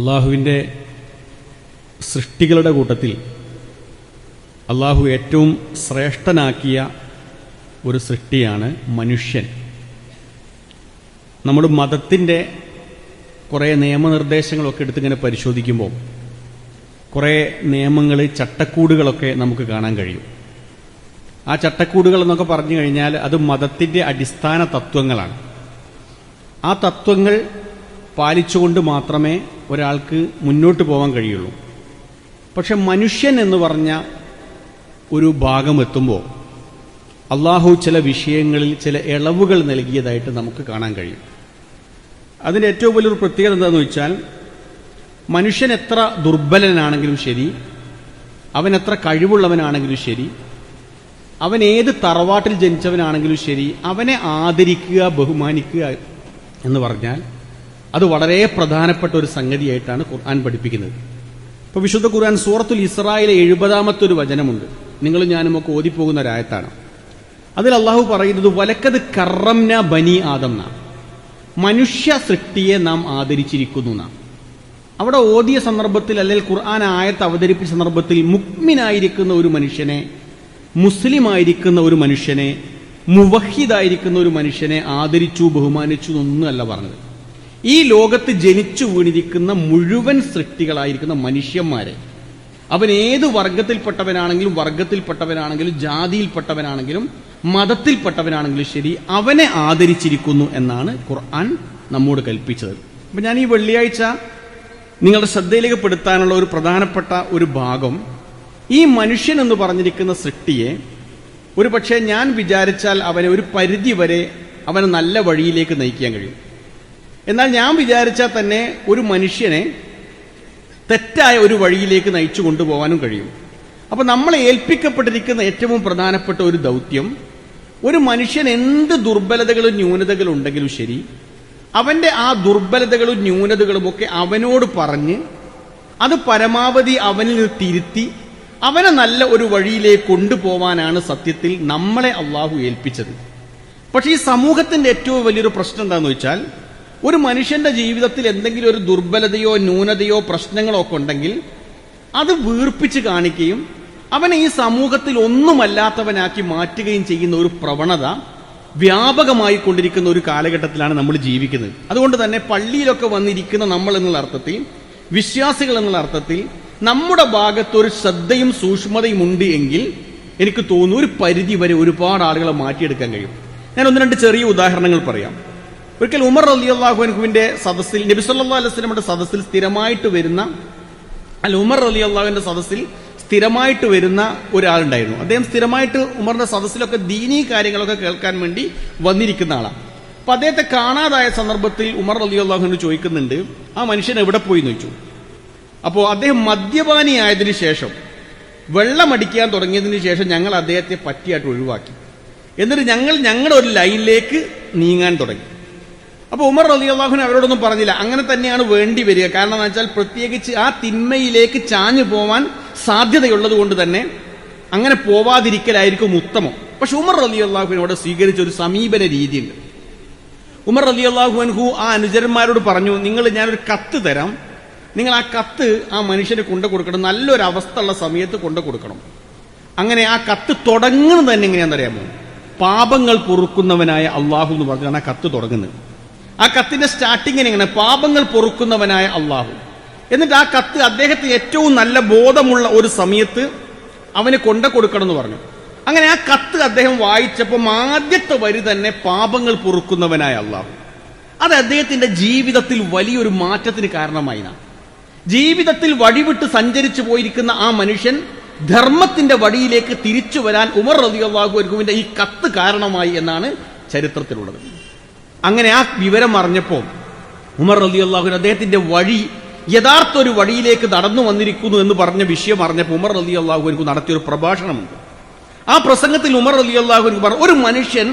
അള്ളാഹുവിന്റെ സൃഷ്ടികളുടെ കൂട്ടത്തിൽ അള്ളാഹു ഏറ്റവും ശ്രേഷ്ഠനാക്കിയ ഒരു സൃഷ്ടിയാണ് മനുഷ്യൻ. നമ്മൾ മതത്തിന്റെ കുറേ നിയമനിർദ്ദേശങ്ങളൊക്കെ എടുത്തിങ്ങനെ പരിശോധിക്കുമ്പോൾ കുറേ നിയമങ്ങൾ ചട്ടക്കൂടുകളൊക്കെ നമുക്ക് കാണാൻ കഴിയും. ആ ചട്ടക്കൂടുകൾ എന്നൊക്കെ പറഞ്ഞു കഴിഞ്ഞാൽ അത് മതത്തിന്റെ അടിസ്ഥാന തത്വങ്ങളാണ്. ആ തത്വങ്ങൾ പാലിച്ചുകൊണ്ട് മാത്രമേ ഒരാൾക്ക് മുന്നോട്ട് പോകാൻ കഴിയുള്ളൂ. പക്ഷെ മനുഷ്യൻ എന്ന് പറഞ്ഞ ഒരു ഭാഗം എത്തുമ്പോൾ അള്ളാഹു ചില വിഷയങ്ങളിൽ ചില ഇളവുകൾ നൽകിയതായിട്ട് നമുക്ക് കാണാൻ കഴിയും. അതിന്റെ ഏറ്റവും വലിയൊരു പ്രത്യേകത എന്താണെന്ന് വെച്ചാൽ മനുഷ്യൻ എത്ര ദുർബലനാണെങ്കിലും ശരി അവൻ എത്ര കഴിവുള്ളവനാണെങ്കിലും ശരി അവൻ ഏത് തറവാട്ടിൽ ജനിച്ചവനാണെങ്കിലും ശരി അവനെ ആദരിക്കുക ബഹുമാനിക്കുക എന്ന് പറഞ്ഞാൽ അത് വളരെ പ്രധാനപ്പെട്ട ഒരു സംഗതിയായിട്ടാണ് ഖുർആൻ പഠിപ്പിക്കുന്നത്. ഇപ്പൊ വിശുദ്ധ ഖുർആൻ സൂറത്തുൽ ഇസ്രായേലെ എഴുപതാമത്തെ ഒരു വചനമുണ്ട്. നിങ്ങൾ ഞാനും ഒക്കെ ഓതിപ്പോകുന്ന ഒരായത്താണ് അതിൽ അള്ളാഹു പറയുന്നത് വലക്കത് കറംന ബനി ആദം മനുഷ്യ സൃഷ്ടിയെ നാം ആദരിച്ചിരിക്കുന്നു നാം. അവിടെ ഓതിയ സന്ദർഭത്തിൽ അല്ലെങ്കിൽ ഖുർആൻ ആയത്ത് അവതരിപ്പിച്ച സന്ദർഭത്തിൽ മുക്മിനായിരിക്കുന്ന ഒരു മനുഷ്യനെ മുസ്ലിം ആയിരിക്കുന്ന ഒരു മനുഷ്യനെ മുവഹിദായിരിക്കുന്ന ഒരു മനുഷ്യനെ ആദരിച്ചു ബഹുമാനിച്ചു എന്നൊന്നും അല്ല പറഞ്ഞത്. ഈ ലോകത്ത് ജനിച്ചു വീണിരിക്കുന്ന മുഴുവൻ സൃഷ്ടികളായിരിക്കുന്ന മനുഷ്യന്മാരെ അവൻ ഏത് വർഗത്തിൽപ്പെട്ടവനാണെങ്കിലും വർഗത്തിൽപ്പെട്ടവനാണെങ്കിലും ജാതിയിൽപ്പെട്ടവനാണെങ്കിലും മതത്തിൽപ്പെട്ടവനാണെങ്കിലും ശരി അവനെ ആദരിച്ചിരിക്കുന്നു എന്നാണ് ഖുർആൻ നമ്മോട് കൽപ്പിച്ചത്. അപ്പൊ ഞാൻ ഈ വെള്ളിയാഴ്ച നിങ്ങളുടെ ശ്രദ്ധയിലേക്ക് പെടുത്താനുള്ള ഒരു പ്രധാനപ്പെട്ട ഒരു ഭാഗം ഈ മനുഷ്യൻ എന്ന് പറഞ്ഞിരിക്കുന്ന സൃഷ്ടിയെ ഒരു പക്ഷേ ഞാൻ വിചാരിച്ചാൽ അവനെ ഒരു പരിധി വരെ അവനെ നല്ല വഴിയിലേക്ക് നയിക്കാൻ കഴിയും. എന്നാൽ ഞാൻ വിചാരിച്ചാൽ തന്നെ ഒരു മനുഷ്യനെ തെറ്റായ ഒരു വഴിയിലേക്ക് നയിച്ചു കൊണ്ടുപോകാനും കഴിയും. അപ്പൊ നമ്മളെ ഏൽപ്പിക്കപ്പെട്ടിരിക്കുന്ന ഏറ്റവും പ്രധാനപ്പെട്ട ഒരു ദൗത്യം ഒരു മനുഷ്യൻ എന്ത് ദുർബലതകളും ന്യൂനതകളും ഉണ്ടെങ്കിലും ശരി അവന്റെ ആ ദുർബലതകളും ന്യൂനതകളും ഒക്കെ അവനോട് പറഞ്ഞ് അത് പരമാവധി അവനിൽ തിരുത്തി അവനെ നല്ല ഒരു വഴിയിലേക്ക് കൊണ്ടുപോവാനാണ് സത്യത്തിൽ നമ്മളെ അള്ളാഹു ഏൽപ്പിച്ചത്. പക്ഷേ ഈ സമൂഹത്തിന്റെ ഏറ്റവും വലിയൊരു പ്രശ്നം എന്താണെന്ന് വെച്ചാൽ ഒരു മനുഷ്യന്റെ ജീവിതത്തിൽ എന്തെങ്കിലും ഒരു ദുർബലതയോ ന്യൂനതയോ പ്രശ്നങ്ങളോ ഒക്കെ ഉണ്ടെങ്കിൽ അത് വീർപ്പിച്ച് കാണിക്കുകയും അവനെ ഈ സമൂഹത്തിൽ ഒന്നുമല്ലാത്തവനാക്കി മാറ്റുകയും ചെയ്യുന്ന ഒരു പ്രവണത വ്യാപകമായി കൊണ്ടിരിക്കുന്ന ഒരു കാലഘട്ടത്തിലാണ് നമ്മൾ ജീവിക്കുന്നത്. അതുകൊണ്ട് തന്നെ പള്ളിയിലൊക്കെ വന്നിരിക്കുന്ന നമ്മൾ എന്നുള്ള അർത്ഥത്തിൽ വിശ്വാസികൾ എന്നുള്ള അർത്ഥത്തിൽ നമ്മുടെ ഭാഗത്ത് ഒരു ശ്രദ്ധയും സൂക്ഷ്മതയും ഉണ്ട് എങ്കിൽ എനിക്ക് തോന്നുന്നു ഒരു പരിധി വരെ ഒരുപാട് ആളുകളെ മാറ്റിയെടുക്കാൻ കഴിയും. ഞാൻ ഒന്ന് രണ്ട് ചെറിയ ഉദാഹരണങ്ങൾ പറയാം. ഒരിക്കൽ ഉമർ അലി അള്ളാഹുവിന്റെ സദസ്സിൽ നബി സല്ലാ അലൈസ്ലമിന്റെ സദസ്സിൽ സ്ഥിരമായിട്ട് വരുന്ന അല്ല ഉമർ അലി അള്ളാഹുവിന്റെ സദസ്സിൽ സ്ഥിരമായിട്ട് വരുന്ന ഒരാളുണ്ടായിരുന്നു. അദ്ദേഹം സ്ഥിരമായിട്ട് ഉമറിന്റെ സദസ്സിലൊക്കെ ദീനീ കാര്യങ്ങളൊക്കെ കേൾക്കാൻ വേണ്ടി വന്നിരിക്കുന്ന ആളാണ് അപ്പൊ അദ്ദേഹത്തെ കാണാതായ സന്ദർഭത്തിൽ ഉമർ അലി അള്ളാഹുവിന് ചോദിക്കുന്നുണ്ട് ആ മനുഷ്യൻ എവിടെ പോയി എന്ന് ചോദിച്ചു. അപ്പോൾ അദ്ദേഹം മദ്യപാനിയായതിനു ശേഷം വെള്ളമടിക്കാൻ തുടങ്ങിയതിന് ശേഷം ഞങ്ങൾ അദ്ദേഹത്തെ പറ്റിയായിട്ട് ഒഴിവാക്കി. എന്നിട്ട് ഞങ്ങൾ ഞങ്ങളുടെ ഒരു ലൈനിലേക്ക് നീങ്ങാൻ തുടങ്ങി. അപ്പൊ ഉമർ അലി അള്ളാഹുൻ അവരോടൊന്നും പറഞ്ഞില്ല. അങ്ങനെ തന്നെയാണ് വേണ്ടി വരിക. കാരണം എന്ന് വെച്ചാൽ പ്രത്യേകിച്ച് ആ തിന്മയിലേക്ക് ചാഞ്ഞു പോവാൻ സാധ്യതയുള്ളത് കൊണ്ട് തന്നെ അങ്ങനെ പോവാതിരിക്കലായിരിക്കും ഉത്തമം. പക്ഷെ ഉമർ അലി അള്ളാഹുവിനോട് സ്വീകരിച്ച ഒരു സമീപന രീതിയുണ്ട്. ഉമർ അലി അള്ളാഹുഅൻഹു ആ അനുചരന്മാരോട് പറഞ്ഞു നിങ്ങൾ ഞാനൊരു കത്ത് തരാം. നിങ്ങൾ ആ കത്ത് ആ മനുഷ്യന് കൊണ്ടു കൊടുക്കണം. നല്ലൊരു അവസ്ഥ ഉള്ള സമയത്ത് കൊണ്ടു കൊടുക്കണം. അങ്ങനെ ആ കത്ത് തുടങ്ങുന്നത് തന്നെ എങ്ങനെയാണെന്നറിയാമോ? പാപങ്ങൾ പൊറുക്കുന്നവനായ അള്ളാഹു എന്ന് പറഞ്ഞാണ് ആ കത്ത് തുടങ്ങുന്നത്. ആ കത്തിന്റെ സ്റ്റാർട്ടിങ്ങിന് എങ്ങനെ? പാപങ്ങൾ പൊറുക്കുന്നവനായ അള്ളാഹു. എന്നിട്ട് ആ കത്ത് അദ്ദേഹത്തിന് ഏറ്റവും നല്ല ബോധമുള്ള ഒരു സമയത്ത് അവന് കൊണ്ട കൊടുക്കണം എന്ന് പറഞ്ഞു. അങ്ങനെ ആ കത്ത് അദ്ദേഹം വായിച്ചപ്പോൾ ആദ്യത്തെ വരി തന്നെ പാപങ്ങൾ പൊറുക്കുന്നവനായ അള്ളാഹു. അത് അദ്ദേഹത്തിന്റെ ജീവിതത്തിൽ വലിയൊരു മാറ്റത്തിന് കാരണമായി ജീവിതത്തിൽ വഴിവിട്ട് സഞ്ചരിച്ചു പോയിരിക്കുന്ന ആ മനുഷ്യൻ ധർമ്മത്തിന്റെ വഴിയിലേക്ക് തിരിച്ചു വരാൻ ഉമർ റതി അള്ളാഹുവിന്റെ ഈ കത്ത് കാരണമായി എന്നാണ് ചരിത്രത്തിലുള്ളത്. അങ്ങനെ ആ വിവരം അറിഞ്ഞപ്പോൾ ഉമർ അലി അള്ളാഹുൻ അദ്ദേഹത്തിന്റെ വഴി യഥാർത്ഥ ഒരു വഴിയിലേക്ക് നടന്നു വന്നിരിക്കുന്നു എന്ന് പറഞ്ഞ വിഷയം അറിഞ്ഞപ്പോൾ ഉമർ അലി അള്ളാഹു എനിക്ക് നടത്തിയൊരു പ്രഭാഷണമുണ്ട്. ആ പ്രസംഗത്തിൽ ഉമർ അലി അള്ളാഹു എനിക്ക് പറഞ്ഞു ഒരു മനുഷ്യൻ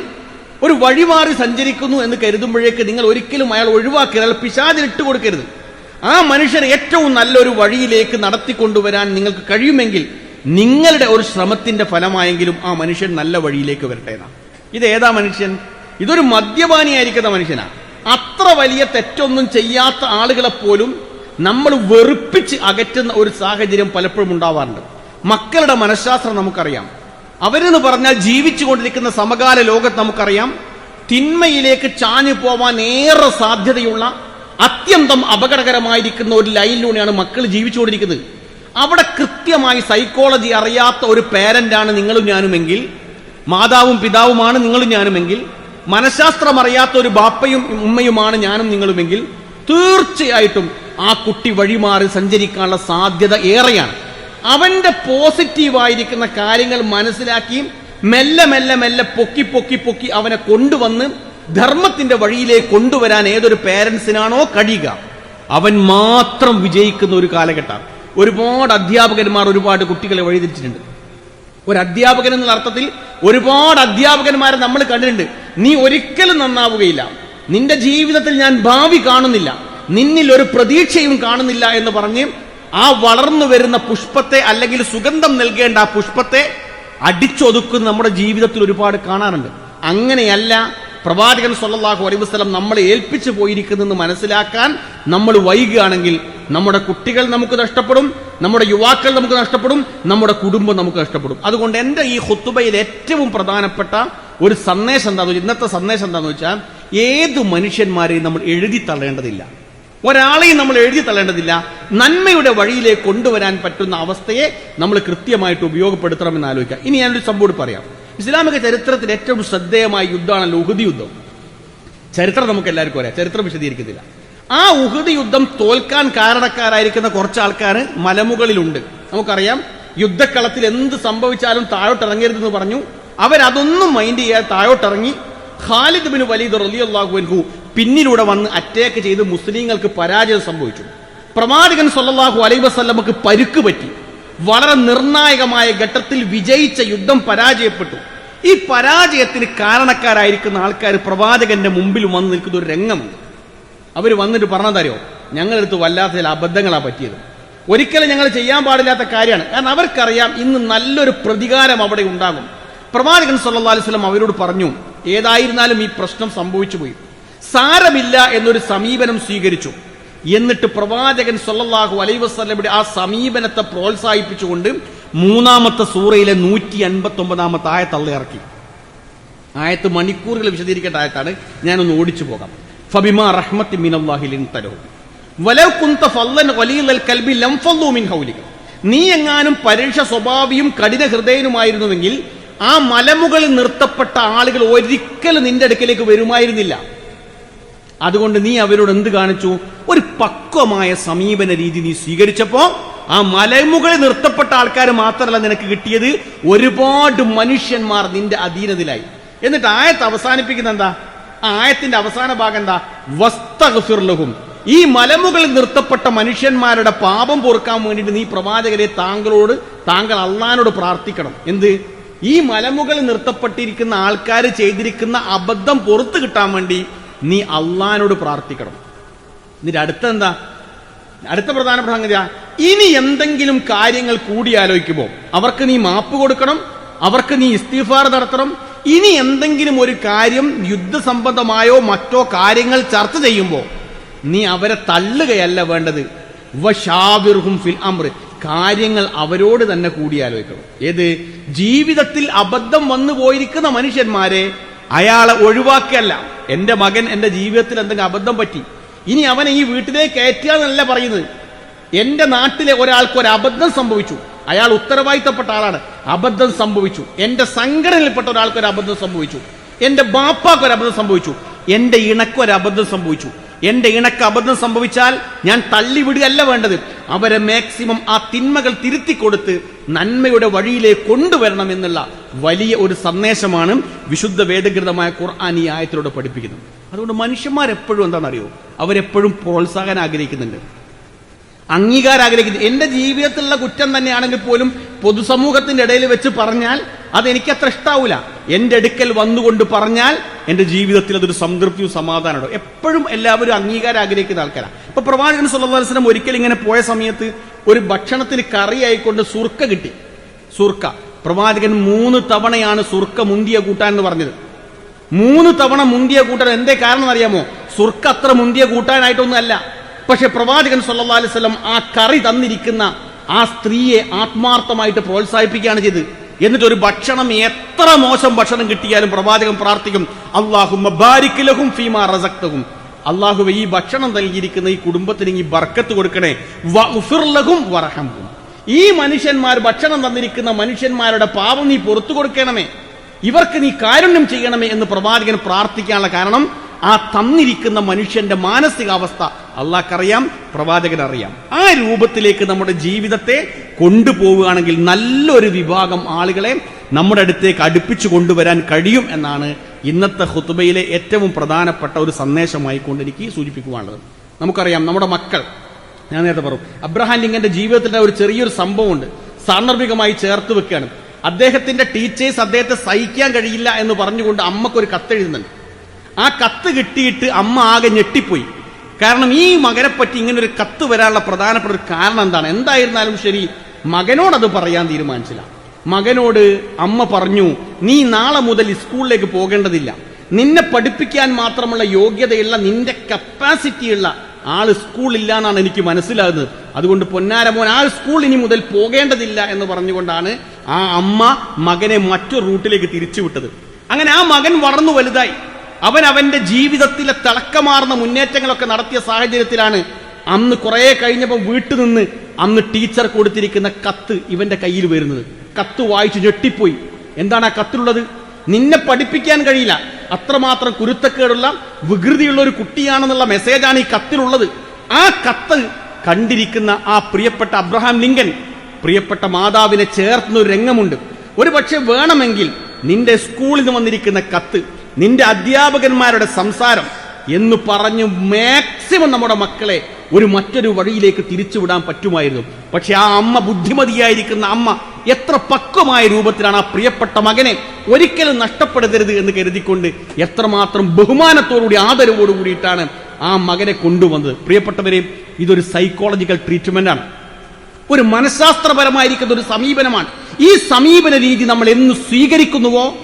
ഒരു വഴിമാറി സഞ്ചരിക്കുന്നു എന്ന് കരുതുമ്പോഴേക്ക് നിങ്ങൾ ഒരിക്കലും അയാൾ ഒഴിവാക്കരുത് അയാൾ പിശാചിലിട്ട് കൊടുക്കരുത്. ആ മനുഷ്യനെ ഏറ്റവും നല്ലൊരു വഴിയിലേക്ക് നടത്തിക്കൊണ്ടുവരാൻ നിങ്ങൾക്ക് കഴിയുമെങ്കിൽ നിങ്ങളുടെ ഒരു ശ്രമത്തിന്റെ ഫലമായെങ്കിലും ആ മനുഷ്യൻ നല്ല വഴിയിലേക്ക് വരട്ടെ ഇത് ഏതാ മനുഷ്യൻ? ഇതൊരു മദ്യപാനിയായിരിക്കുന്ന മനുഷ്യനാണ് അത്ര വലിയ തെറ്റൊന്നും ചെയ്യാത്ത ആളുകളെ പോലും നമ്മൾ വെറുപ്പിച്ച് അകറ്റുന്ന ഒരു സാഹചര്യം പലപ്പോഴും ഉണ്ടാവാറുണ്ട്. മക്കളുടെ മനഃശാസ്ത്രം നമുക്കറിയാം. അവരെന്ന് പറഞ്ഞാൽ ജീവിച്ചുകൊണ്ടിരിക്കുന്ന സമകാല ലോകത്ത് നമുക്കറിയാം തിന്മയിലേക്ക് ചാഞ്ഞു പോവാൻ ഏറെ സാധ്യതയുള്ള അത്യന്തം അപകടകരമായിരിക്കുന്ന ഒരു ലൈനിലൂടെയാണ് മക്കൾ ജീവിച്ചുകൊണ്ടിരിക്കുന്നത് അവിടെ കൃത്യമായി സൈക്കോളജി അറിയാത്ത ഒരു പേരന്റാണ് നിങ്ങളും ഞാനുമെങ്കിൽ മാതാവും പിതാവുമാണ് നിങ്ങളും ഞാനുമെങ്കിൽ മനഃശാസ്ത്രം അറിയാത്ത ഒരു ബാപ്പയും ഉമ്മയുമാണ് ഞാനും നിങ്ങളുമെങ്കിൽ തീർച്ചയായിട്ടും ആ കുട്ടി വഴിമാറി സഞ്ചരിക്കാനുള്ള സാധ്യത ഏറെയാണ്. അവന്റെ പോസിറ്റീവായിരിക്കുന്ന കാര്യങ്ങൾ മനസ്സിലാക്കി മെല്ലെ മെല്ലെ മെല്ലെ പൊക്കി പൊക്കി പൊക്കി അവനെ കൊണ്ടുവന്ന് ധർമ്മത്തിന്റെ വഴിയിലേക്ക് കൊണ്ടുവരാൻ ഏതൊരു പേരൻസിനാണോ കഴിയുക. അവൻ മാത്രം വിജയിക്കുന്ന ഒരു കാലഘട്ടം. ഒരുപാട് അധ്യാപകന്മാർ ഒരുപാട് കുട്ടികളെ വഴിതിരിച്ചിട്ടുണ്ട്. ഒരു അധ്യാപകൻ എന്നുള്ള അർത്ഥത്തിൽ ഒരുപാട് അധ്യാപകന്മാരെ നമ്മൾ കണ്ടിട്ടുണ്ട്. നീ ഒരിക്കലും നന്നാവുകയില്ല. നിന്റെ ജീവിതത്തിൽ ഞാൻ ഭാവി കാണുന്നില്ല. നിന്നിൽ ഒരു പ്രതീക്ഷയും കാണുന്നില്ല എന്ന് പറഞ്ഞ് ആ വളർന്നു വരുന്ന പുഷ്പത്തെ അല്ലെങ്കിൽ സുഗന്ധം നൽകേണ്ട ആ പുഷ്പത്തെ അടിച്ചൊതുക്കുന്ന നമ്മുടെ ജീവിതത്തിൽ ഒരുപാട് കാണാറുണ്ട്. അങ്ങനെയല്ല പ്രവാചകൻ സ്വല്ലാഹു അലൈഹി വസല്ലം നമ്മളെ ഏൽപ്പിച്ചു പോയിരിക്കുന്നെന്ന് മനസ്സിലാക്കാൻ നമ്മൾ വൈകുകയാണെങ്കിൽ നമ്മുടെ കുട്ടികൾ നമുക്ക് നഷ്ടപ്പെടും നമ്മുടെ യുവാക്കൾ നമുക്ക് നഷ്ടപ്പെടും നമ്മുടെ കുടുംബം നമുക്ക് നഷ്ടപ്പെടും. അതുകൊണ്ട് എന്റെ ഈ ഹുത്തുബയിൽ ഏറ്റവും പ്രധാനപ്പെട്ട ഒരു സന്ദേശം എന്താണെന്ന് വെച്ചാൽ ഇന്നത്തെ സന്ദേശം എന്താണെന്ന് വെച്ചാൽ ഏത് മനുഷ്യന്മാരെയും നമ്മൾ എഴുതി തള്ളേണ്ടതില്ല. ഒരാളെയും നമ്മൾ എഴുതി തള്ളേണ്ടതില്ല. നന്മയുടെ വഴിയിലേക്ക് കൊണ്ടുവരാൻ പറ്റുന്ന അവസ്ഥയെ നമ്മൾ കൃത്യമായിട്ട് ഉപയോഗപ്പെടുത്തണമെന്ന് ആലോചിക്കാം. ഇനി ഞാനൊരു സംഭവം പറയാം. ഇസ്ലാമിക ചരിത്രത്തിൽ ഏറ്റവും ശ്രദ്ധേയമായ യുദ്ധമാണ് ഉഹുദി യുദ്ധം. ചരിത്രം നമുക്ക് എല്ലാവർക്കും അറിയാം. ചരിത്രം വിശദീകരിക്കുന്നില്ല ആ ഉഹുദി യുദ്ധം തോൽക്കാൻ കാരണക്കാരായിരിക്കുന്ന കുറച്ച് ആൾക്കാർ മലമുകളിലുണ്ട്. നമുക്കറിയാം യുദ്ധക്കളത്തിൽ എന്ത് സംഭവിച്ചാലും താഴോട്ടിറങ്ങരുതെന്ന് പറഞ്ഞു. അവരതൊന്നും മൈൻഡ് ചെയ്യാതെ താഴോട്ടിറങ്ങി ഖാലിദ് ബിൻ വലീദ് റളിയല്ലാഹു അൻഹു പിന്നിലൂടെ വന്ന് അറ്റാക്ക് ചെയ്ത് മുസ്ലിങ്ങൾക്ക് പരാജയം സംഭവിച്ചു. പ്രവാചകൻ സൊല്ലാഹു അലൈഹി വസല്ലമക്ക് പരുക്ക് പറ്റി. വളരെ നിർണായകമായ ഘട്ടത്തിൽ വിജയിച്ച യുദ്ധം പരാജയപ്പെട്ടു. ഈ പരാജയത്തിന് കാരണക്കാരായിരിക്കുന്ന ആൾക്കാർ പ്രവാചകന്റെ മുമ്പിൽ വന്ന് നിൽക്കുന്ന ഒരു രംഗമുണ്ട്. അവർ വന്നിട്ട് പറഞ്ഞതറിയോ ഞങ്ങളെടുത്ത് വല്ലാത്ത ചില അബദ്ധങ്ങളാ പറ്റിയത്. ഒരിക്കലും ഞങ്ങൾ ചെയ്യാൻ പാടില്ലാത്ത കാര്യമാണ്. കാരണം അവർക്കറിയാം ഇന്ന് നല്ലൊരു പ്രതികാരം അവിടെ ഉണ്ടാകും. പ്രവാചകൻ സല്ലാ അലൈഹി വസല്ലം അവരോട് പറഞ്ഞു ഏതായിരുന്നാലും ഈ പ്രശ്നം സംഭവിച്ചു പോയി. സാരമില്ല എന്നൊരു സമീപനം സ്വീകരിച്ചു. എന്നിട്ട് പ്രവാചകൻ സല്ലല്ലാഹു അലൈഹി വസ്ലമിയുടെ ആ സമീപനത്തെ പ്രോത്സാഹിപ്പിച്ചുകൊണ്ട് മൂന്നാമത്തെ സൂറയിലെ നൂറ്റി അൻപത്തി ഒമ്പതാമത്തെ ആയത്തള്ള ഇറക്കി. ആയത്ത് മണിക്കൂറുകൾ വിശദീകരിക്കേണ്ട ആയത്താണ്. ഞാനൊന്ന് ഓടിച്ചു പോകാം. ഫബിമാ റഹ്മത്തി മിനല്ലാഹിലിൻ വലവ് കുന്ത ഫല്ലൻ കൽബി ഹൗലിക. നീ എങ്ങാനും പരീക്ഷ സ്വഭാവിയും കഠിന ഹൃദയനുമായിരുന്നുവെങ്കിൽ ആ മലമുകളിൽ നിർത്തപ്പെട്ട ആളുകൾ ഒരിക്കലും നിന്റെ അടുക്കലേക്ക് വരുമായിരുന്നില്ല. അതുകൊണ്ട് നീ അവരോട് എന്ത് കാണിച്ചു? ഒരു പക്വമായ സമീപന രീതി നീ സ്വീകരിച്ചപ്പോ ആ മലമുകളിൽ നിർത്തപ്പെട്ട ആൾക്കാർ മാത്രമല്ല നിനക്ക് കിട്ടിയത്. ഒരുപാട് മനുഷ്യന്മാർ നിന്റെ അധീനതയിലായി. എന്നിട്ട് ആയത്ത് അവസാനിപ്പിക്കുന്ന എന്താ? ആ ആയത്തിന്റെ അവസാന ഭാഗം എന്താ? വസ്തഗഫിർലഹും. ഈ മലമുകളിൽ നിർത്തപ്പെട്ട മനുഷ്യന്മാരുടെ പാപം പൊറുക്കാൻ വേണ്ടിയിട്ട് നീ പ്രവാചകരെ താങ്കളോട് താങ്കൾ അള്ളഹാനോട് പ്രാർത്ഥിക്കണം. എന്ത്? ഈ മലമുകൾ നിർത്തപ്പെട്ടിരിക്കുന്ന ആൾക്കാർ ചെയ്തിരിക്കുന്ന അബദ്ധം പുറത്തു കിട്ടാൻ വേണ്ടി നീ അള്ളഹാനോട് പ്രാർത്ഥിക്കണം. എന്നിട്ട് അടുത്തെന്താ? അടുത്ത പ്രധാനപ്പെട്ട സംഗതിയാ ഇനി എന്തെങ്കിലും കാര്യങ്ങൾ കൂടിയാലോചിക്കുമ്പോൾ അവർക്ക് നീ മാപ്പ് കൊടുക്കണം അവർക്ക് നീ ഇസ്തീഫാർ നടത്തണം ഇനി എന്തെങ്കിലും ഒരു കാര്യം യുദ്ധസംബന്ധമായോ മറ്റോ കാര്യങ്ങൾ ചർച്ച ചെയ്യുമ്പോൾ നീ അവരെ തള്ളുകയല്ല വേണ്ടത്. ഫിൽ കാര്യങ്ങൾ അവരോട് തന്നെ കൂടിയാലോചിക്കണം ഏത്? ജീവിതത്തിൽ അബദ്ധം വന്നു പോയിരിക്കുന്ന മനുഷ്യന്മാരെ അയാളെ ഒഴിവാക്കിയല്ല എന്റെ മകൻ എന്റെ ജീവിതത്തിൽ എന്തെങ്കിലും അബദ്ധം പറ്റി. ഇനി അവനെ ഈ വീട്ടിലേക്ക് കയറ്റുക എന്നല്ല പറയുന്നത്. എന്റെ നാട്ടിലെ ഒരാൾക്ക് ഒരു അബദ്ധം സംഭവിച്ചു. അയാൾ ഉത്തരവാദിത്തപ്പെട്ട ആളാണ്. അബദ്ധം സംഭവിച്ചു. എന്റെ സംഘടനയിൽപ്പെട്ട ഒരാൾക്ക് ഒരു അബദ്ധം സംഭവിച്ചു. എന്റെ ബാപ്പാക്ക് ഒരു അബദ്ധം സംഭവിച്ചു. ഇണക്ക് ഒരു അബദ്ധം സംഭവിച്ചു. എന്റെ ഇണക്ക് അബദ്ധം സംഭവിച്ചാൽ ഞാൻ തള്ളിവിടുകയല്ല വേണ്ടത്. അവരെ മാക്സിമം ആ തിന്മകൾ തിരുത്തി കൊടുത്ത് നന്മയുടെ വഴിയിലേക്ക് കൊണ്ടുവരണം എന്നുള്ള വലിയ ഒരു സന്ദേശമാണ് വിശുദ്ധ വേദഗൃതമായ ഖുർആൻ ഈ ആയത്തിലൂടെ പഠിപ്പിക്കുന്നത്. അതുകൊണ്ട് മനുഷ്യന്മാരെപ്പോഴും എന്താണെന്നറിയോ? അവരെപ്പോഴും പ്രോത്സാഹനം ആഗ്രഹിക്കുന്നുണ്ട്. അംഗീകാരം ആഗ്രഹിക്കുന്നു എന്റെ ജീവിതത്തിലുള്ള കുറ്റം തന്നെയാണെങ്കിൽ പോലും പൊതുസമൂഹത്തിന്റെ ഇടയിൽ വെച്ച് പറഞ്ഞാൽ അത് എനിക്ക് അത്ര ഇഷ്ടാവൂല. എന്റെ അടുക്കൽ വന്നുകൊണ്ട് പറഞ്ഞാൽ എന്റെ ജീവിതത്തിൽ അതൊരു സംതൃപ്തിയും സമാധാനമുണ്ടോ എപ്പോഴും എല്ലാവരും അംഗീകാരം ആഗ്രഹിക്കുന്ന ആൾക്കാരാണ് ഇപ്പൊ പ്രവാചകൻ സുല്ലാസ്ലം ഒരിക്കൽ ഇങ്ങനെ പോയ സമയത്ത് ഒരു ഭക്ഷണത്തിന് കറിയായിക്കൊണ്ട് സുർക്ക കിട്ടി. സുർക്ക. പ്രവാചകൻ മൂന്ന് തവണയാണ് സുർക്ക മുന്തിയ കൂട്ടാൻ എന്ന് പറഞ്ഞത്. മൂന്ന് തവണ മുന്തിയ കൂട്ടാൻ എന്തേ കാരണം അറിയാമോ? സുർക്ക അത്ര മുന്തിയ കൂട്ടാനായിട്ടൊന്നും അല്ല. പക്ഷെ പ്രവാചകൻ വസല്ലം ആ കറി തന്നിരിക്കുന്ന ആ സ്ത്രീയെ ആത്മാർത്ഥമായിട്ട് പ്രോത്സാഹിപ്പിക്കുകയാണ് ചെയ്തത്. എന്നിട്ട് ഒരു ഭക്ഷണം എത്ര മോശം ഭക്ഷണം കിട്ടിയാലും പ്രവാചകൻ പ്രാർത്ഥിക്കും അള്ളാഹും ബാരിക് ലഹും ഫീമാ റസഖ്തഹും. അള്ളാഹുവെ ഈ ഭക്ഷണം നൽകിയിരിക്കുന്ന ഈ കുടുംബത്തിന് ഈ ബർക്കത്ത് കൊടുക്കണേ. വഗ്ഫിർ ലഹും വറഹംഹും. ഈ മനുഷ്യന്മാർ ഭക്ഷണം തന്നിരിക്കുന്ന മനുഷ്യന്മാരുടെ പാപം നീ പുറത്തു കൊടുക്കണമേ. ഇവർക്ക് നീ കാരുണ്യം ചെയ്യണമേ എന്ന് പ്രവാചകൻ പ്രാർത്ഥിക്കാനുള്ള കാരണം ആ തന്നിരിക്കുന്ന മനുഷ്യന്റെ മാനസികാവസ്ഥ അള്ളാഹ്ക്കറിയാം പ്രവാചകനറിയാം. ആ രൂപത്തിലേക്ക് നമ്മുടെ ജീവിതത്തെ കൊണ്ടുപോവുകയാണെങ്കിൽ നല്ലൊരു വിഭാഗം ആളുകളെ നമ്മുടെ അടുത്തേക്ക് അടുപ്പിച്ചു കൊണ്ടുവരാൻ കഴിയും എന്നാണ് ഇന്നത്തെ ഹുത്തുബയിലെ ഏറ്റവും പ്രധാനപ്പെട്ട ഒരു സന്ദേശമായി കൊണ്ട് സൂചിപ്പിക്കുവാനുള്ളത്. നമുക്കറിയാം നമ്മുടെ മക്കൾ ഞാൻ നേരത്തെ പറഞ്ഞു അബ്രഹാം ലിങ്കന്റെ ജീവിതത്തിന്റെ ഒരു ചെറിയൊരു സംഭവമുണ്ട്. സാന്ദർഭികമായി ചേർത്ത് വെക്കുകയാണ്. അദ്ദേഹത്തിന്റെ ടീച്ചേഴ്സ് അദ്ദേഹത്തെ സഹിക്കാൻ കഴിയില്ല എന്ന് പറഞ്ഞുകൊണ്ട് അമ്മക്കൊരു കത്തെഴുതുന്നുണ്ട്. ആ കത്ത് കിട്ടിയിട്ട് അമ്മ ആകെ ഞെട്ടിപ്പോയി. കാരണം ഈ മകനെപ്പറ്റി പറ്റി ഇങ്ങനെ ഒരു കത്ത് വരാനുള്ള പ്രധാനപ്പെട്ട ഒരു കാരണം എന്താണ്? എന്തായിരുന്നാലും ശരി മകനോടത് പറയാൻ തീരുമാനിച്ചില്ല. മകനോട് അമ്മ പറഞ്ഞു നീ നാളെ മുതൽ സ്കൂളിലേക്ക് പോകേണ്ടതില്ല. നിന്നെ പഠിപ്പിക്കാൻ മാത്രമുള്ള യോഗ്യതയുള്ള നിന്റെ കപ്പാസിറ്റിയുള്ള ആൾ സ്കൂളില്ല എന്നാണ് എനിക്ക് മനസ്സിലാകുന്നത്. അതുകൊണ്ട് പൊന്നാരമോൻ ആ സ്കൂൾ ഇനി മുതൽ പോകേണ്ടതില്ല എന്ന് പറഞ്ഞുകൊണ്ടാണ് ആ അമ്മ മകനെ മറ്റൊരു റൂട്ടിലേക്ക് തിരിച്ചുവിട്ടത്. അങ്ങനെ ആ മകൻ വളർന്നു വലുതായി. അവൻ അവന്റെ ജീവിതത്തിലെ തിളക്കമാർന്ന മുന്നേറ്റങ്ങളൊക്കെ നടത്തിയ സാഹചര്യത്തിലാണ് അന്ന് കുറേ കഴിഞ്ഞപ്പോൾ വീട്ടിൽ നിന്ന് അന്ന് ടീച്ചർ കൊടുത്തിരിക്കുന്ന കത്ത് ഇവന്റെ കയ്യിൽ വരുന്നത്. കത്ത് വായിച്ചു ഞെട്ടിപ്പോയി. എന്താണ് ആ കത്തിലുള്ളത്? നിന്നെ പഠിപ്പിക്കാൻ കഴിയില്ല. അത്രമാത്രം കുരുത്തക്കേടുള്ള വികൃതിയുള്ള ഒരു കുട്ടിയാണെന്നുള്ള മെസ്സേജാണ് ഈ കത്തിലുള്ളത്. ആ കത്ത് കണ്ടിരിക്കുന്ന ആ പ്രിയപ്പെട്ട അബ്രഹാം ലിങ്കൻ പ്രിയപ്പെട്ട മാതാവിനെ ചേർത്തുന്ന ഒരു രംഗമുണ്ട്. ഒരു പക്ഷെ വേണമെങ്കിൽ നിന്റെ സ്കൂളിൽ നിന്ന് വന്നിരിക്കുന്ന കത്ത് നിന്റെ അധ്യാപകന്മാരുടെ സംസാരം എന്ന് പറഞ്ഞ് മാക്സിമം നമ്മുടെ മക്കളെ ഒരു മറ്റൊരു വഴിയിലേക്ക് തിരിച്ചുവിടാൻ പറ്റുമായിരുന്നു. പക്ഷെ ആ അമ്മ ബുദ്ധിമതിയായിരിക്കുന്ന അമ്മ എത്ര പക്വമായ രൂപത്തിലാണ് ആ പ്രിയപ്പെട്ട മകനെ ഒരിക്കലും നഷ്ടപ്പെടുത്തരുത് എന്ന് കരുതിക്കൊണ്ട് എത്രമാത്രം ബഹുമാനത്തോടുകൂടി ആദരവോടു കൂടിയിട്ടാണ് ആ മകനെ കൊണ്ടുവന്നത്. പ്രിയപ്പെട്ടവരെ ഇതൊരു സൈക്കോളജിക്കൽ ട്രീറ്റ്മെന്റ് ആണ്. ഒരു മനഃശാസ്ത്രപരമായിരിക്കുന്ന ഒരു സമീപനമാണ്. ഈ സമീപന രീതി നമ്മൾ എന്ന് സ്വീകരിക്കുന്നുവോ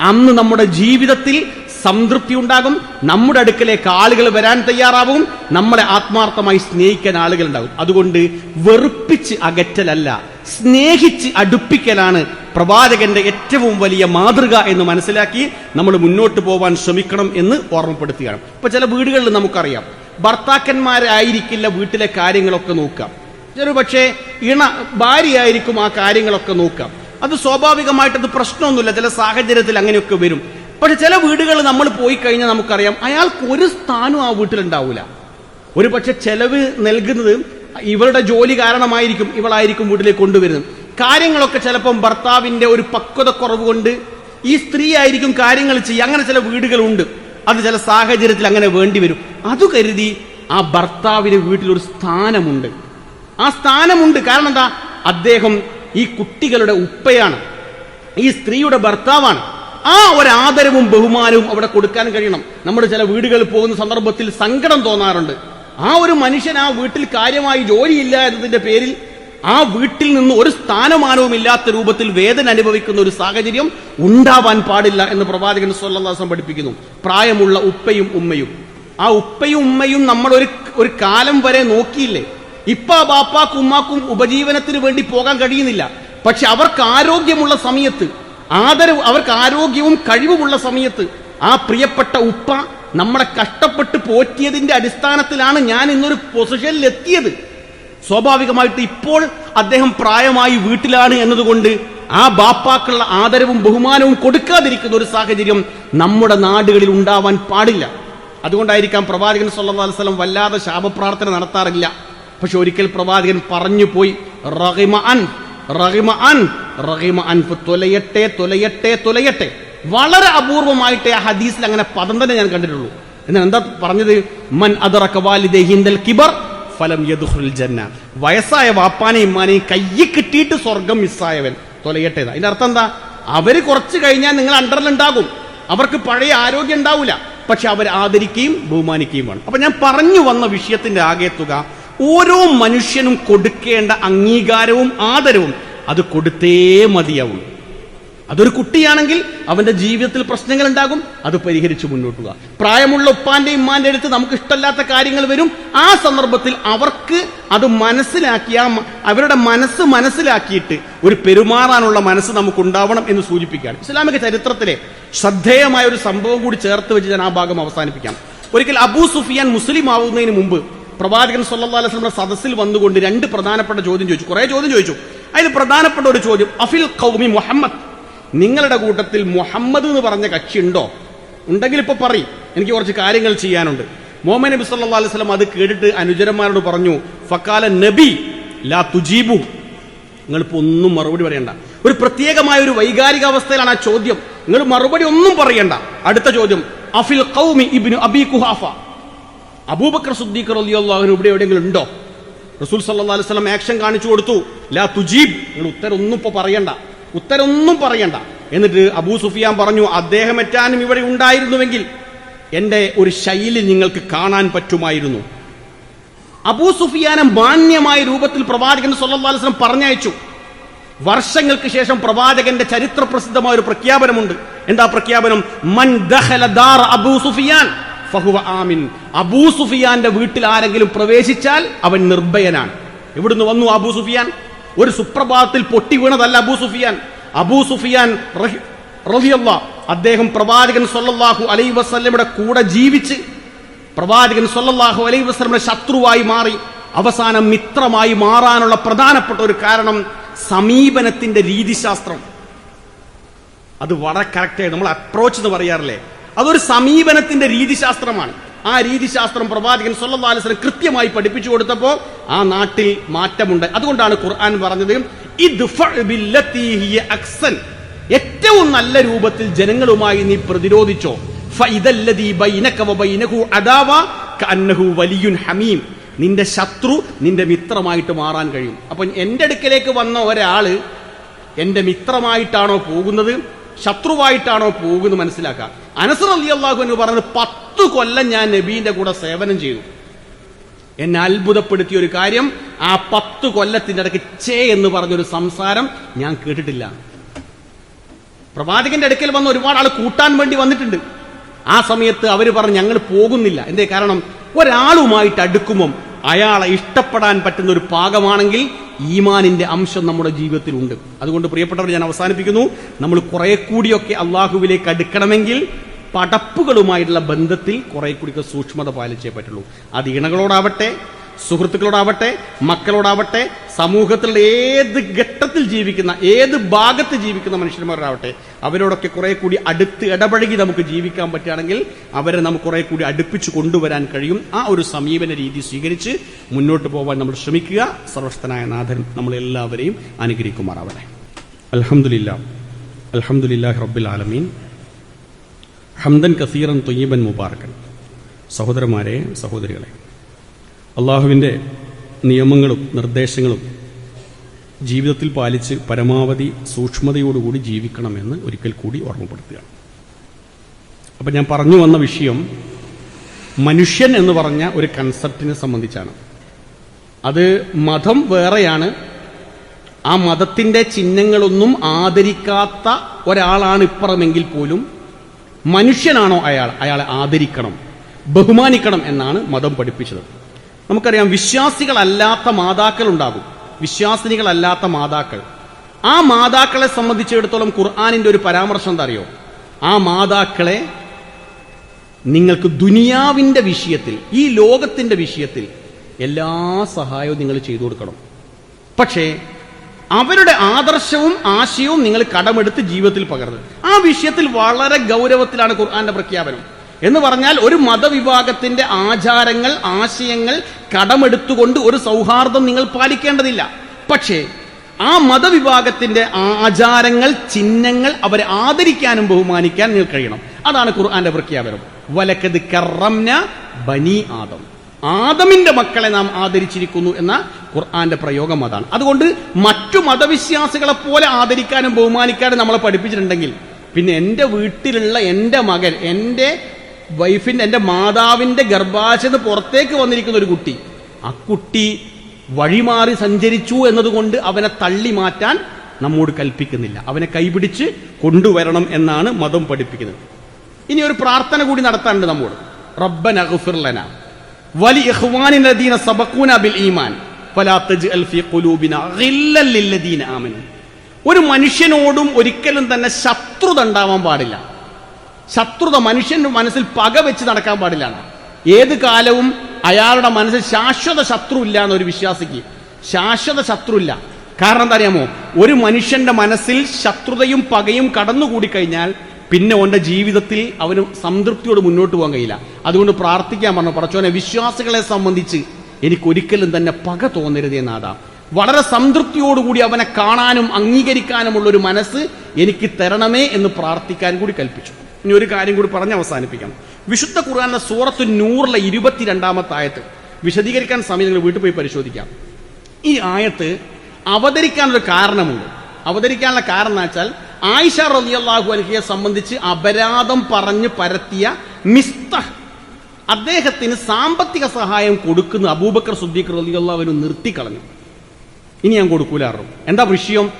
അന്ന് നമ്മുടെ ജീവിതത്തിൽ സംതൃപ്തി ഉണ്ടാകും നമ്മുടെ അടുക്കലേക്ക് ആളുകൾ വരാൻ തയ്യാറാവും നമ്മളെ ആത്മാർത്ഥമായി സ്നേഹിക്കാൻ ആളുകൾ ഉണ്ടാകും അതുകൊണ്ട് വെറുപ്പിച്ച് അകറ്റലല്ല സ്നേഹിച്ച് അടുപ്പിക്കലാണ് പ്രവാചകന്റെ ഏറ്റവും വലിയ മാതൃക എന്ന് മനസ്സിലാക്കി നമ്മൾ മുന്നോട്ട് പോവാൻ ശ്രമിക്കണം എന്ന് ഓർമ്മപ്പെടുത്തുകയാണ്. ഇപ്പൊ ചില വീടുകളിൽ നമുക്കറിയാം ഭർത്താക്കന്മാരായിരിക്കില്ല വീട്ടിലെ കാര്യങ്ങളൊക്കെ നോക്കാം ചില പക്ഷേ ഇണ ഭാര്യയായിരിക്കും ആ കാര്യങ്ങളൊക്കെ നോക്കാം അത് സ്വാഭാവികമായിട്ട് അത് പ്രശ്നമൊന്നുമില്ല. ചില സാഹചര്യത്തിൽ അങ്ങനെയൊക്കെ വരും. പക്ഷെ ചില വീടുകൾ നമ്മൾ പോയി കഴിഞ്ഞാൽ നമുക്കറിയാം അയാൾക്ക് ഒരു സ്ഥാനവും ആ വീട്ടിലുണ്ടാവില്ല ഒരു പക്ഷെ ചെലവ് നൽകുന്നത് ഇവരുടെ ജോലി കാരണമായിരിക്കും ഇവളായിരിക്കും വീട്ടിലേക്ക് കൊണ്ടുവരുന്നത്. കാര്യങ്ങളൊക്കെ ചിലപ്പം ഭർത്താവിന്റെ ഒരു പക്വത കുറവ് കൊണ്ട് ഈ സ്ത്രീ ആയിരിക്കും കാര്യങ്ങൾ ചെയ്യുക. അങ്ങനെ ചില വീടുകളുണ്ട്. അത് ചില സാഹചര്യത്തിൽ അങ്ങനെ വേണ്ടി വരും. അത് കരുതി ആ ഭർത്താവിന് വീട്ടിലൊരു സ്ഥാനമുണ്ട്. ആ സ്ഥാനമുണ്ട്. കാരണം എന്താ? അദ്ദേഹം ഈ കുട്ടികളുടെ ഉപ്പയാണ് ഈ സ്ത്രീയുടെ ഭർത്താവാണ്. ആ ഒരു ആദരവും ബഹുമാനവും അവിടെ കൊടുക്കാൻ കഴിയണം. നമ്മൾ ചില വീടുകളിൽ പോകുന്ന സന്ദർഭത്തിൽ സങ്കടം തോന്നാറുണ്ട്. ആ ഒരു മനുഷ്യൻ ആ വീട്ടിൽ കാര്യമായി ജോലിയില്ല എന്നതിന്റെ പേരിൽ ആ വീട്ടിൽ നിന്ന് ഒരു സ്ഥാനമാനവും ഇല്ലാത്ത രൂപത്തിൽ വേദന അനുഭവിക്കുന്ന ഒരു സാഹചര്യം ഉണ്ടാവാൻ പാടില്ല എന്ന് പ്രവാചകൻ സ്വല്ലാസം പഠിപ്പിക്കുന്നു. പ്രായമുള്ള ഉപ്പയും ഉമ്മയും. ആ ഉപ്പയും ഉമ്മയും നമ്മൾ ഒരു ഒരു കാലം വരെ നോക്കിയില്ലേ? ഇപ്പ ബാപ്പാക്കും ഉമ്മാക്കും ഉപജീവനത്തിന് വേണ്ടി പോകാൻ കഴിയുന്നില്ല. പക്ഷെ അവർക്ക് ആരോഗ്യമുള്ള സമയത്ത് ആദരവ് അവർക്ക് ആരോഗ്യവും കഴിവുമുള്ള സമയത്ത് ആ പ്രിയപ്പെട്ട ഉപ്പ നമ്മളെ കഷ്ടപ്പെട്ട് പോറ്റിയതിന്റെ അടിസ്ഥാനത്തിലാണ് ഞാൻ ഇന്നൊരു പൊസിഷനിൽ എത്തിയത്. സ്വാഭാവികമായിട്ട് ഇപ്പോൾ അദ്ദേഹം പ്രായമായി വീട്ടിലാണ് എന്നതുകൊണ്ട് ആ ബാപ്പാക്കുള്ള ആദരവും ബഹുമാനവും കൊടുക്കാതിരിക്കുന്ന ഒരു സാഹചര്യം നമ്മുടെ നാടുകളിൽ ഉണ്ടാവാൻ പാടില്ല. അതുകൊണ്ടായിരിക്കാം പ്രവാചകൻ സല്ലാ വസല്ലം വല്ലാതെ ശാപപ്രാർത്ഥന നടത്താറില്ല. പക്ഷെ ഒരിക്കൽ പ്രവാചകൻ പറഞ്ഞു പോയി റഹിമ അൻ റഹിമ അൻ റഹിമ അൻ തൊലയട്ടെ തൊലയട്ടെ തൊലയട്ടെ. വളരെ അപൂർവമായിട്ട് ആ ഹദീസിൽ അങ്ങനെ പദം തന്നെ ഞാൻ കണ്ടിട്ടുള്ളൂ. എന്നാൽ എന്താ പറഞ്ഞത്? മൻ അദറക വാലിദൈഹിന്ദൽ കിബർ ഫലം യദുഹുൽ ജന്ന. വയസ്സായ വാപ്പാനെ ഇമ്മാനെയും കയ്യിൽ കിട്ടിയിട്ട് സ്വർഗം മിസ്സായവൻ തൊലയട്ടെ അതിന്റെ അർത്ഥം എന്താ? അവർ കുറച്ച് കഴിഞ്ഞാൽ നിങ്ങൾ അണ്ടറിലുണ്ടാകും. അവർക്ക് പഴയ ആരോഗ്യം ഉണ്ടാവില്ല പക്ഷെ അവർ ആദരിക്കുകയും ബഹുമാനിക്കുകയും വേണം. അപ്പൊ ഞാൻ പറഞ്ഞു വന്ന വിഷയത്തിന്റെ ആകെ തുക ഓരോ മനുഷ്യനും കൊടുക്കേണ്ട അംഗീകാരവും ആദരവും അത് കൊടുത്തേ മതിയാവും. അതൊരു കുട്ടിയാണെങ്കിൽ അവന്റെ ജീവിതത്തിൽ പ്രശ്നങ്ങൾ ഉണ്ടാകും അത് പരിഹരിച്ച് മുന്നോട്ട് പോകുക പ്രായമുള്ള ഉപ്പാന്റെ ഇമ്മാന്റെ അടുത്ത് നമുക്ക് ഇഷ്ടമല്ലാത്ത കാര്യങ്ങൾ വരും. ആ സന്ദർഭത്തിൽ അവർക്ക് അത് മനസ്സിലാക്കി അവരുടെ മനസ്സ് മനസ്സിലാക്കിയിട്ട് ഒരു പെരുമാറാനുള്ള മനസ്സ് നമുക്ക് ഉണ്ടാവണം എന്ന് സൂചിപ്പിക്കുകയാണ്. ഇസ്ലാമിക ചരിത്രത്തിലെ ശ്രദ്ധേയമായ ഒരു സംഭവം കൂടി ചേർത്ത് വെച്ച് ഞാൻ ആ ഭാഗം അവസാനിപ്പിക്കാം. ഒരിക്കൽ അബൂ സുഫിയാൻ മുസ്ലിം ആവുന്നതിന് മുമ്പ് പ്രവാചകൻ സല്ലല്ലാഹു അലൈഹി സദസ്സിൽ വന്നുകൊണ്ട് രണ്ട് പ്രധാനപ്പെട്ട ചോദ്യം ചോദിച്ചു. കുറെ ചോദ്യം ചോദിച്ചു. അതിൽ പ്രധാനപ്പെട്ട ഒരു ചോദ്യം അഫിൽ കൗമി മുഹമ്മദ്? നിങ്ങളുടെ കൂട്ടത്തിൽ മുഹമ്മദ് എന്ന് പറഞ്ഞ കക്ഷി ഉണ്ടോ ഉണ്ടെങ്കിൽ ഇപ്പൊ പറയും. എനിക്ക് കുറച്ച് കാര്യങ്ങൾ ചെയ്യാനുണ്ട്. മുഹമ്മദ് നബി സല്ലല്ലാഹു അലൈഹി വസല്ലം അത് കേട്ടിട്ട് അനുചരന്മാരോട് പറഞ്ഞു ഫക്കാല നബി ലാ തുജീബു. നിങ്ങൾ നിങ്ങളിപ്പോ ഒന്നും മറുപടി പറയണ്ട. ഒരു പ്രത്യേകമായ ഒരു വൈകാരിക അവസ്ഥയിലാണ് ആ ചോദ്യം. നിങ്ങൾ മറുപടി ഒന്നും പറയണ്ട. അടുത്ത ചോദ്യം അഫിൽ കൗമി ഇബ്നു അബി കുഹാഫ? അബൂബക്കർ സുദ്ദീഖർ റളിയല്ലാഹു ഇവിടെ എവിടെയെങ്കിലും ഉണ്ടോ? റസൂൽ സല്ലാ അലൈഹി വസല്ലം ആക്ഷൻ കാണിച്ചു കൊടുത്തു. ലാ തുജീബ്. നിങ്ങൾ ഉത്തരൊന്നും ഇപ്പൊ പറയണ്ട. ഉത്തരൊന്നും പറയണ്ട. എന്നിട്ട് അബൂ സുഫിയാൻ പറഞ്ഞു അദ്ദേഹം എറ്റാനും ഇവിടെ ഉണ്ടായിരുന്നുവെങ്കിൽ എന്റെ ഒരു ശൈലി നിങ്ങൾക്ക് കാണാൻ പറ്റുമായിരുന്നു. അബൂ സുഫിയാനെ മാന്യമായ രൂപത്തിൽ പ്രവാചകൻ സല്ലാ അലൈഹി വസല്ലം പറഞ്ഞയച്ചു. വർഷങ്ങൾക്ക് ശേഷം പ്രവാചകന്റെ ചരിത്ര പ്രസിദ്ധമായ ഒരു പ്രഖ്യാപനമുണ്ട്. എന്താ പ്രഖ്യാപനം? മൻ ദഖല ദാർ അബൂ സുഫിയാൻ. ഫഹുവ ആമിൻ. അബൂ സുഫിയാന്റെ വീട്ടിൽ ആരെങ്കിലും പ്രവേശിച്ചാൽ അവൻ നിർഭയനാണ്. എവിടുന്ന് വന്നു അബൂ സുഫിയാൻ? ഒരു സുപ്രഭാതത്തിൽ പൊട്ടി വീണതല്ല അബൂ സുഫിയാൻ. അബൂ സുഫിയാൻ അദ്ദേഹം പ്രവാചകൻ സൊല്ലാഹു അലൈ വസല്ലമയുടെ കൂടെ ജീവിച്ച് പ്രവാചകൻ സൊല്ലാഹു അലൈ വസല്ലമയുടെ ശത്രുവായി മാറി അവസാനം മിത്രമായി മാറാനുള്ള പ്രധാനപ്പെട്ട ഒരു കാരണം സമീപനത്തിന്റെ രീതിശാസ്ത്രം. അത് വളരെ കറക്റ്റായി നമ്മൾ അപ്രോച്ച് എന്ന് പറയാറില്ലേ? അതൊരു സമീപനത്തിന്റെ രീതിശാസ്ത്രമാണ്. ആ രീതിശാസ്ത്രം പ്രവാചകൻ സല്ലല്ലാഹു അലൈഹി വസല്ലം കൃത്യമായി പഠിപ്പിച്ചു കൊടുത്തപ്പോൾ ആ നാട്ടിൽ മാറ്റമുണ്ട്. അതുകൊണ്ടാണ് ഖുർആൻ പറഞ്ഞത് അക്സൻ ഏറ്റവും നല്ല രൂപത്തിൽ ജനങ്ങളുമായി നീ പ്രതിരോധിച്ചോ. ഹമീം. നിന്റെ ശത്രു നിന്റെ മിത്രമായിട്ട് മാറാൻ കഴിയും. അപ്പൊ എന്റെ അടുക്കലേക്ക് വന്ന ഒരാൾ എന്റെ മിത്രമായിട്ടാണോ പോകുന്നത്? ശത്രുവായിട്ടാണോ പോകുന്നത് മനസ്സിലാക്കുക. അനസർ അലി അള്ളാഹു എന്ന് പറഞ്ഞത് പത്ത് കൊല്ലം ഞാൻ നബീന്റെ കൂടെ സേവനം ചെയ്തു. എന്നെ അത്ഭുതപ്പെടുത്തിയ ഒരു കാര്യം ആ പത്ത് കൊല്ലത്തിന്റെ ഇടയ്ക്ക് ചേ എന്ന് പറഞ്ഞൊരു സംസാരം ഞാൻ കേട്ടിട്ടില്ല. പ്രവാചകന്റെ അടുക്കൽ വന്ന ഒരുപാട് ആൾ കൂട്ടാൻ വേണ്ടി വന്നിട്ടുണ്ട്. ആ സമയത്ത് അവർ പറഞ്ഞു ഞങ്ങൾ പോകുന്നില്ല. എന്തേ കാരണം? ഒരാളുമായിട്ട് അടുക്കുമ്പം അയാളെ ഇഷ്ടപ്പെടാൻ പറ്റുന്ന ഒരു പാകമാണെങ്കിൽ ഈമാനിന്റെ അംശം നമ്മുടെ ജീവിതത്തിലുണ്ട്. അതുകൊണ്ട് പ്രിയപ്പെട്ടവർ ഞാൻ അവസാനിപ്പിക്കുന്നു. നമ്മൾ കുറെ കൂടിയൊക്കെ അള്ളാഹുവിലേക്ക് അടുക്കണമെങ്കിൽ പടപ്പുകളുമായിട്ടുള്ള ബന്ധത്തിൽ കുറെ കൂടിയൊക്കെ സൂക്ഷ്മത പാലിച്ചേ പറ്റുള്ളൂ. അത് ഇണകളോടാവട്ടെ സുഹൃത്തുക്കളോടാവട്ടെ മക്കളോടാവട്ടെ സമൂഹത്തിലുള്ള ഏത് ഘട്ടത്തിൽ ജീവിക്കുന്ന ഏത് ഭാഗത്ത് ജീവിക്കുന്ന മനുഷ്യന്മാരോടാവട്ടെ അവരോടൊക്കെ കുറെ കൂടി അടുത്ത് ഇടപഴകി നമുക്ക് ജീവിക്കാൻ പറ്റുകയാണെങ്കിൽ അവരെ നമുക്ക് കുറെ കൂടി അടുപ്പിച്ചു കൊണ്ടുവരാൻ കഴിയും. ആ ഒരു സമീപന രീതി സ്വീകരിച്ച് മുന്നോട്ട് പോകാൻ നമ്മൾ ശ്രമിക്കുക. സർവസ്ഥനായ നാഥൻ നമ്മളെല്ലാവരെയും അനുഗ്രഹിക്കുമാറാവട്ടെ. അൽഹംദുലില്ലാ അൽഹംദുലില്ലാഹി റബ്ബിൽ ആലമീൻ. ഹംദൻ കസീറൻ തൊയ്യബൻ മുബാറക്കൻ സഹോദരന്മാരെ സഹോദരികളെ അള്ളാഹുവിന്റെ നിയമങ്ങളും നിർദ്ദേശങ്ങളും ജീവിതത്തിൽ പാലിച്ച് പരമാവധി സൂക്ഷ്മതയോടുകൂടി ജീവിക്കണമെന്ന് ഒരിക്കൽ കൂടി ഓർമ്മപ്പെടുത്തുകയാണ്. അപ്പം ഞാൻ പറഞ്ഞു വന്ന വിഷയം മനുഷ്യൻ എന്ന് പറഞ്ഞ ഒരു കൺസെപ്റ്റിനെ സംബന്ധിച്ചാണ്. അത് മതം വേറെയാണ്. ആ മതത്തിന്റെ ചിഹ്നങ്ങളൊന്നും ആദരിക്കാത്ത ഒരാളാണ് ഇപ്പുറമെങ്കിൽ പോലും മനുഷ്യനാണോ അയാൾ? അയാളെ ആദരിക്കണം ബഹുമാനിക്കണം എന്നാണ് മതം പഠിപ്പിച്ചത്. നമുക്കറിയാം വിശ്വാസികളല്ലാത്ത മാതാക്കൾ ഉണ്ടാകും വിശ്വാസിനികളല്ലാത്ത മാതാക്കൾ. ആ മാതാക്കളെ സംബന്ധിച്ചിടത്തോളം ഖുർആാനിന്റെ ഒരു പരാമർശം എന്താ അറിയോ ആ മാതാക്കളെ നിങ്ങൾക്ക് ദുനിയാവിന്റെ വിഷയത്തിൽ ഈ ലോകത്തിന്റെ വിഷയത്തിൽ എല്ലാ സഹായവും നിങ്ങൾ ചെയ്തു കൊടുക്കണം. പക്ഷേ അവരുടെ ആദർശവും ആശയവും നിങ്ങൾ കടമെടുത്ത് ജീവിതത്തിൽ പകർന്നത് ആ വിഷയത്തിൽ വളരെ ഗൗരവത്തിലാണ് ഖുർആന്റെ പ്രഖ്യാപനം. എന്ന് പറഞ്ഞാൽ ഒരു മതവിഭാഗത്തിന്റെ ആചാരങ്ങൾ ആശയങ്ങൾ കടമെടുത്തുകൊണ്ട് ഒരു സൗഹാർദ്ദം നിങ്ങൾ പാലിക്കേണ്ടതില്ല. പക്ഷേ ആ മതവിഭാഗത്തിന്റെ ആചാരങ്ങൾ ചിഹ്നങ്ങൾ അവരെ ആദരിക്കാനും ബഹുമാനിക്കാൻ നിങ്ങൾ കഴിയണം. അതാണ് ഖുർആന്റെ പ്രഖ്യാപനം. വലക്കത് കറംന ബനി ആദം. ആദമിന്റെ മക്കളെ നാം ആദരിച്ചിരിക്കുന്നു എന്ന ഖുർആന്റെ പ്രയോഗം അതാണ്. അതുകൊണ്ട് മറ്റു മതവിശ്വാസികളെ പോലെ ആദരിക്കാനും ബഹുമാനിക്കാനും നമ്മളെ പഠിപ്പിച്ചിട്ടുണ്ടെങ്കിൽ പിന്നെ എന്റെ വീട്ടിലുള്ള എന്റെ മകൻ എന്റെ വൈഫിന്റെ എന്റെ മാതാവിന്റെ ഗർഭാശയത്ത് പുറത്തേക്ക് വന്നിരിക്കുന്ന ഒരു കുട്ടി. ആ കുട്ടി വഴിമാറി സഞ്ചരിച്ചു എന്നതുകൊണ്ട് അവനെ തള്ളി മാറ്റാൻ നമ്മോട് കൽപ്പിക്കുന്നില്ല. അവനെ കൈപിടിച്ച് കൊണ്ടുവരണം എന്നാണ് മതം പഠിപ്പിക്കുന്നത്. ഇനി ഒരു പ്രാർത്ഥന കൂടി നടത്താനുണ്ട് നമ്മോട്. റബ്ബൻ ഗുഫിർലന വലി ഇഖ്വാനില്ലദീന സബഖൂന ബിൽ ഈമാൻ. ഫലാ തജ്അൽ ഫീ ഖുലൂബിന ലില്ലദീന ആമനു. ഒരു മനുഷ്യനോടും ഒരിക്കലും തന്നെ ശത്രുത ഉണ്ടാവാൻ പാടില്ല. ശത്രുത മനുഷ്യന്റെ മനസ്സിൽ പക വെച്ച് നടക്കാൻ പാടില്ലാണ്. ഏത് കാലവും അയാളുടെ മനസ്സിൽ ശാശ്വത ശത്രു ഇല്ല എന്നൊരു വിശ്വാസിക്ക് ശാശ്വത ശത്രു ഇല്ല. കാരണം എന്താ അറിയാമോ? ഒരു മനുഷ്യന്റെ മനസ്സിൽ ശത്രുതയും പകയും കടന്നുകൂടി കഴിഞ്ഞാൽ പിന്നെ ഓന്റെ ജീവിതത്തിൽ അവന് സംതൃപ്തിയോട് മുന്നോട്ട് പോകാൻ കഴിയില്ല. അതുകൊണ്ട് പ്രാർത്ഥിക്കാൻ പറഞ്ഞു പറച്ചോനെ വിശ്വാസികളെ സംബന്ധിച്ച് എനിക്കൊരിക്കലും തന്നെ പക തോന്നരുത് എന്നാതാ. വളരെ സംതൃപ്തിയോടുകൂടി അവനെ കാണാനും അംഗീകരിക്കാനുമുള്ള ഒരു മനസ്സ് എനിക്ക് തരണമേ എന്ന് പ്രാർത്ഥിക്കാൻ കൂടി കൽപ്പിച്ചു. ഇനി ഒരു കാര്യം കൂടി പറഞ്ഞ് അവസാനിപ്പിക്കാം. വിശുദ്ധ ഖുർആാനിലെ സൂറത്ത് നൂറിലെ ഇരുപത്തിരണ്ടാമത്തെ ആയത്ത്. വിശദീകരിക്കാൻ സമയം നിങ്ങൾ വീട്ടിൽ പോയി പരിശോധിക്കാം. ഈ ആയത്ത് അവതരിക്കാനൊരു കാരണമുണ്ട്. അവതരിക്കാനുള്ള കാരണം എന്ന് വെച്ചാൽ ആയിഷ റളിയല്ലാഹു അലഹിയെ സംബന്ധിച്ച് അപരാധം പറഞ്ഞ് പരത്തിയ മിസ്തഹ്. അദ്ദേഹത്തിന് സാമ്പത്തിക സഹായം കൊടുക്കുന്ന അബൂബക്കർ സുദ്ദീഖ് റളിയല്ലാഹുവിന് നിർത്തിക്കളഞ്ഞു. ഇനി ഞാൻ കൊടുക്കൂലാറും എന്താ വിഷയം?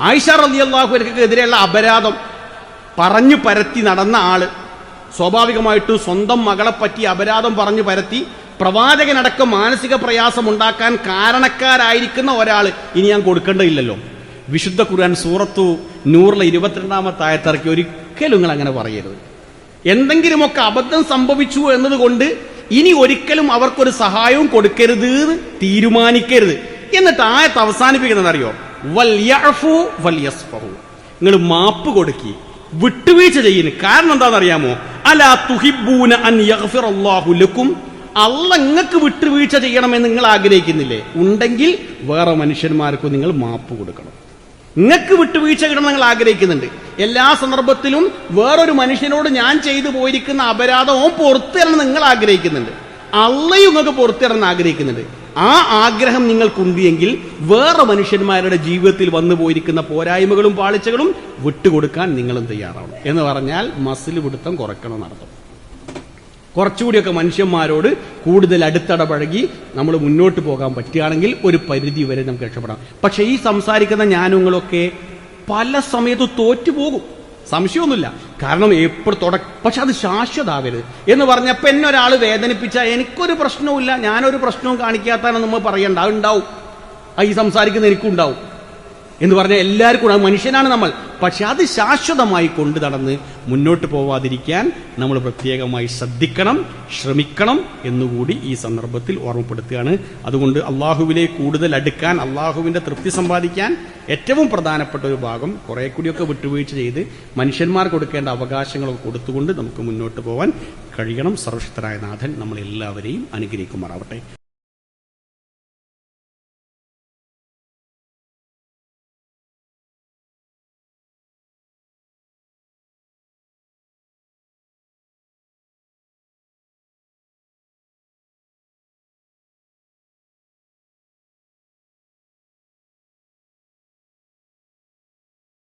ആയിഷ റളിയല്ലാഹു അലഹിക്കെതിരെയുള്ള അപരാധം. പറഞ്ഞു പരത്തി നടന്ന ആൾ. സ്വാഭാവികമായിട്ട് സ്വന്തം മകളെ പറ്റി അപരാധം പറഞ്ഞു പരത്തി. പ്രവാചകനടക്കം മാനസിക പ്രയാസം ഉണ്ടാക്കാൻ കാരണക്കാരായിരിക്കുന്ന ഒരാൾ ഇനി ഞാൻ കൊടുക്കേണ്ടതില്ലല്ലോ. വിശുദ്ധ ഖുർആൻ സൂറത്തു നൂറിലെ ഇരുപത്തിരണ്ടാമത്തെ ആയത്തിറക്കി ഒരിക്കലും നിങ്ങൾ അങ്ങനെ പറയരുത്. എന്തെങ്കിലുമൊക്കെ അബദ്ധം സംഭവിച്ചു എന്നതുകൊണ്ട് ഇനി ഒരിക്കലും അവർക്കൊരു സഹായവും കൊടുക്കരുത് എന്ന് തീരുമാനിക്കരുത്. എന്നിട്ട് ആയത്ത് അവസാനിപ്പിക്കുന്നത് അറിയോ വൽ നിങ്ങൾ മാപ്പ് കൊടുക്കി. വിട്ടുവീഴ്ച ചെയ്യുന്നു. കാരണം എന്താണെന്നറിയാമോ? അല തുഹിബൂന അൻ യഗ്ഫിറല്ലാഹു ലക്കും. അല്ല നിങ്ങൾക്ക് വിട്ടുവീഴ്ച ചെയ്യണമെന്ന് നിങ്ങൾ ആഗ്രഹിക്കുന്നില്ലേ? ഉണ്ടെങ്കിൽ വേറെ മനുഷ്യന്മാർക്ക് നിങ്ങൾ മാപ്പ് കൊടുക്കണം. നിങ്ങൾക്ക് വിട്ടുവീഴ്ച കിട്ടണം നിങ്ങൾ ആഗ്രഹിക്കുന്നുണ്ട്. എല്ലാ സന്ദർഭത്തിലും വേറൊരു മനുഷ്യനോട് ഞാൻ ചെയ്തു പോയിരിക്കുന്ന അപരാധവും പുറത്തിരണം നിങ്ങൾ ആഗ്രഹിക്കുന്നുണ്ട്. അള്ളയും നിങ്ങൾക്ക് പുറത്തിറന്ന് ആഗ്രഹിക്കുന്നുണ്ട്. ആ ആഗ്രഹം നിങ്ങൾക്കുണ്ട് എങ്കിൽ വേറെ മനുഷ്യന്മാരുടെ ജീവിതത്തിൽ വന്നു പോയിരിക്കുന്ന പോരായ്മകളും പാളിച്ചകളും വിട്ടുകൊടുക്കാൻ നിങ്ങളും തയ്യാറാവണം. എന്ന് പറഞ്ഞാൽ മസിൽ പിടുത്തം കുറയ്ക്കണം നടത്തും കുറച്ചുകൂടിയൊക്കെ മനുഷ്യന്മാരോട് കൂടുതൽ അടുത്തിടപഴകി നമ്മൾ മുന്നോട്ട് പോകാൻ പറ്റുകയാണെങ്കിൽ ഒരു പരിധി വരെ നമുക്ക് രക്ഷപ്പെടാം. പക്ഷെ ഈ സംസാരിക്കുന്ന ഞാനുങ്ങളൊക്കെ പല സമയത്ത് തോറ്റുപോകും. സംശയമൊന്നുമില്ല. കാരണം എപ്പോഴും തുട പക്ഷെ അത് ശാശ്വതാവരുത്. എന്ന് പറഞ്ഞപ്പോൾ എന്നെ ഒരാൾ വേദനിപ്പിച്ചാൽ എനിക്കൊരു പ്രശ്നവുമില്ല ഞാനൊരു പ്രശ്നവും കാണിക്കാത്താണ് നമ്മൾ പറയണ്ട. അത് ഉണ്ടാവും. ഈ സംസാരിക്കുന്ന എനിക്കും ഉണ്ടാവും. എന്ന് പറഞ്ഞാൽ എല്ലാവർക്കും. മനുഷ്യനാണ് നമ്മൾ. പക്ഷെ അത് ശാശ്വതമായി കൊണ്ട് നടന്ന് മുന്നോട്ട് പോവാതിരിക്കാൻ നമ്മൾ പ്രത്യേകമായി ശ്രദ്ധിക്കണം ശ്രമിക്കണം എന്നുകൂടി ഈ സന്ദർഭത്തിൽ ഓർമ്മപ്പെടുത്തുകയാണ്. അതുകൊണ്ട് അള്ളാഹുവിനെ കൂടുതൽ അടുക്കാൻ അള്ളാഹുവിന്റെ തൃപ്തി സമ്പാദിക്കാൻ ഏറ്റവും പ്രധാനപ്പെട്ട ഒരു ഭാഗം കുറെ കൂടിയൊക്കെ വിട്ടുവീഴ്ച ചെയ്ത് മനുഷ്യന്മാർ കൊടുക്കേണ്ട അവകാശങ്ങളൊക്കെ കൊടുത്തുകൊണ്ട് നമുക്ക് മുന്നോട്ട് പോകാൻ കഴിയണം. സർവശക്തരായ നാഥൻ നമ്മളെല്ലാവരെയും അനുഗ്രഹിക്കുമാറാവട്ടെ.